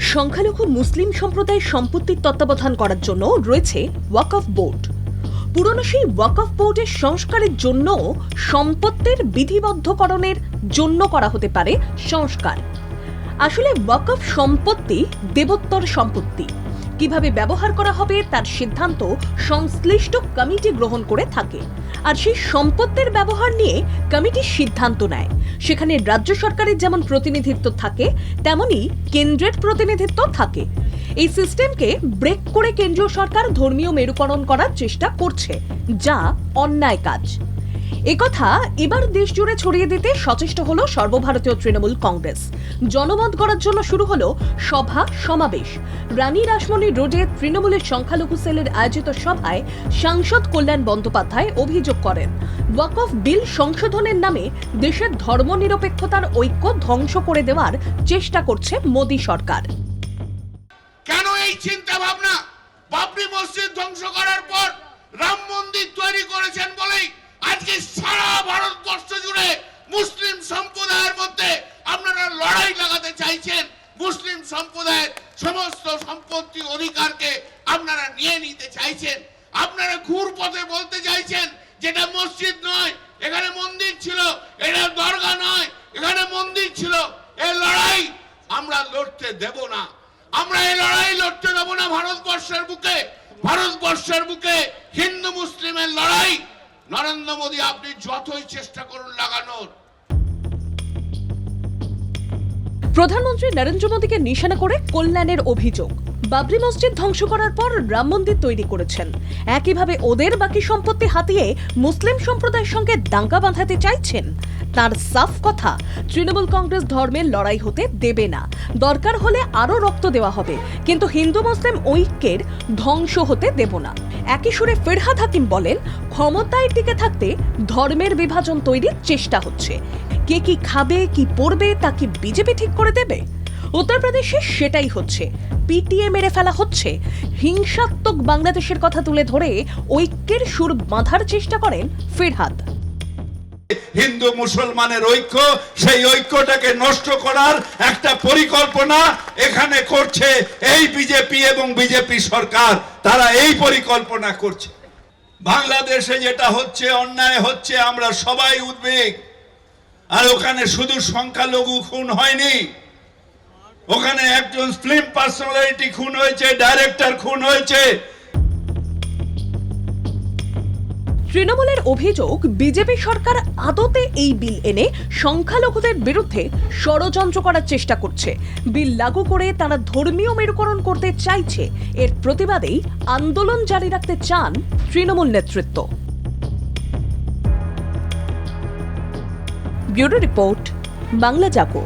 সংখ্যালঘু মুসলিম সম্প্রদায়ের সম্পত্তির তত্ত্বাবধান করার জন্য রয়েছে ওয়াকফ বোর্ড। পুরনো সেই ওয়াকফ বোর্ডের সংস্কারের জন্য সম্পত্তির বিধিবদ্ধকরণের জন্য করা হতে পারে সংস্কার। আসলে ওয়াকফ সম্পত্তি দেবোত্তর সম্পত্তি। কীভাবে ব্যবহার করা হবে তার সিদ্ধান্ত সংশ্লিষ্ট কমিটি গ্রহণ করে থাকে। আর সেই সম্পত্তির ব্যবহার নিয়ে কমিটি সিদ্ধান্ত নেয়। সেখানে রাজ্য সরকারের যেমন প্রতিনিধিত্ব থাকে, তেমনি কেন্দ্রের প্রতিনিধিত্ব থাকে। এই সিস্টেমকে ব্রেক করে কেন্দ্রীয় সরকার ধর্মীয় মেরুকরণ করার চেষ্টা করছে, যা অন্যায় কাজ। একথা এবার দেশ জুড়ে ছড়িয়ে দিতে সচেষ্ট হলো সর্বভারতীয় তৃণমূল কংগ্রেস। জনমত গড়ার জন্য শুরু হলো সভা, সমাবেশ। রানী রাসমণি রোডে তৃণমূলের সংখ্যালঘু সেলের আয়োজিত সভায় সাংসদ কল্যাণ বন্দ্যোপাধ্যায় অভিযোগ করেন ওয়াকফ বিল সংশোধনের নামে দেশের ধর্মনিরপেক্ষতার ঐক্য ধ্বংস করে দেওয়ার চেষ্টা করছে মোদী সরকার। কেন এই চিন্তা ভাবনা বাবরি মসজিদ ধ্বংস করার পর রাম মন্দির তৈরি করেছেন বলেই আজকে সারা ভারতবর্ষ জুড়ে মুসলিম সম্প্রদায়ের মধ্যে আপনারা লড়াই লাগাতে চাইছেন, মুসলিম সম্প্রদায়ের সমস্ত সম্পত্তি অধিকারকে আপনারা নিয়ে নিতে চাইছেন। আপনারা ঘুর পথে বলতে চাইছেন যেটা মসজিদ নয়, এখানে মন্দির ছিল, এটা দরগা নয়, এখানে মন্দির ছিল এই লড়াই আমরা লড়তে দেব না। আমরা এই লড়াই লড়তে দেবো না ভারতবর্ষের বুকে। ভারতবর্ষের বুকে হিন্দু মুসলিমের লড়াই নরেন্দ্র মোদী, আপনি যতই চেষ্টা করুন লাগানোর। প্রধানমন্ত্রী নরেন্দ্র মোদীকে নিশানা করে কল্যাণের অভিযোগ। বাবরি মসজিদ ধ্বংস করার পর রাম মন্দির তৈরি করেছেন। একইভাবে ওদের বাকি সম্পত্তি হাতিয়ে মুসলিম সম্প্রদায়ের সঙ্গে দাঙ্গা বাঁধাতে চাইছেন তার সাফ কথা তৃণমূল কংগ্রেস ধর্মের লড়াই হতে দেবে না। দরকার হলে আরও রক্ত দেওয়া হবে। কিন্তু হিন্দু মুসলিম ঐক্যের ধ্বংস হতে দেব না। একই সুরে ফেরহাদ হাকিম বলেন, ক্ষমতায় টিকে থাকতে ধর্মের বিভাজন তৈরির চেষ্টা হচ্ছে। কে কি খাবে, কি পড়বে, তা কি বিজেপি ঠিক করে দেবে? উত্তরপ্রদেশে সেটাই হচ্ছে। পিটিএ মেরে ফেলা হচ্ছে। হিংসাত্মক বাংলাদেশের কথা তুলে ধরে ঐক্যের সুর বাঁধার চেষ্টা করেন ফিরহাদ। হিন্দু মুসলমানের ঐক্য, সেই ঐক্যটাকে নষ্ট করার একটা পরিকল্পনা এখানে করছে এই বিজেপি এবং বিজেপি সরকার। তারা এই পরিকল্পনা করছে। বাংলাদেশে যেটা হচ্ছে, অন্যায় হচ্ছে, আমরা সবাই উদ্বেগ। আর ওখানে শুধু সংখ্যালঘু খুন হয়নি। ওখানে একজন ফিল্ম পার্সোনালিটি খুন হয়েছে ডাইরেক্টর খুন হয়েছে। তৃণমূলের অভিযোগ, বিজেপি সরকার আদতে এই বিল এনে সংখ্যালঘুদের বিরুদ্ধে ষড়যন্ত্র করার চেষ্টা করছে। বিল লাগু করে তারা ধর্মীয় মেরুকরণ করতে চাইছে। এর প্রতিবাদেই আন্দোলন জারি রাখতে চান তৃণমূল নেতৃত্ব। Bureau report, Bangla Jago.